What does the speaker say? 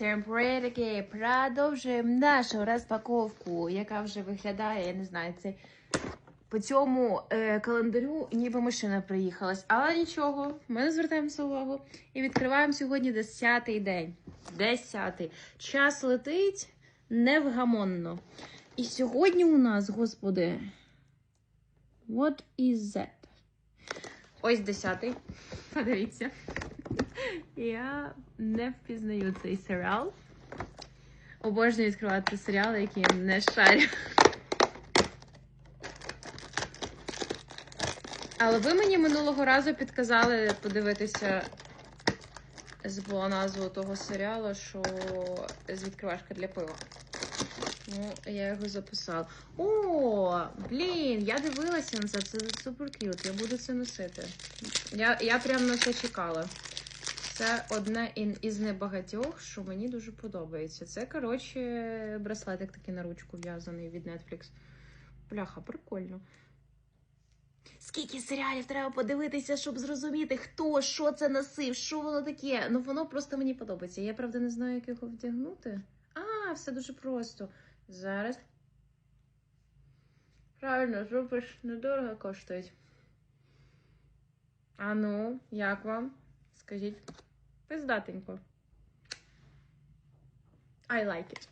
Привітки! Продовжуємо нашу розпаковку, яка вже виглядає, я не знаю, це по цьому е, календарю ніби машина приїхалась. Але нічого, ми не звертаємося увагу. І відкриваємо сьогодні 10-й день. 10-й. Час летить невгамонно. І сьогодні у нас, господи, what is that? Ось 10-й. Подивіться. Я не впізнаю цей серіал. Обожнюю відкривати серіали, які я не шарю. Але ви мені минулого разу підказали подивитися. Забула назву того серіалу, що з відкривашка для пива. Ну, я його записала. О, блін, я дивилася на це. Це супер к'ют. Я буду це носити. Я, я прям на це чекала. Це одне із небагатьох, що мені дуже подобається. Це, коротше, браслетик такий на ручку в'язаний від Netflix. Бляха, прикольно. Скільки серіалів треба подивитися, щоб зрозуміти, хто, що це носив, що воно таке. Ну, воно просто мені подобається. Я, правда, не знаю, як його вдягнути. А, все дуже просто. Зараз. Правильно, зробиш недорого коштують. А ну, як вам? Скажіть. Пиздатенько. I like it.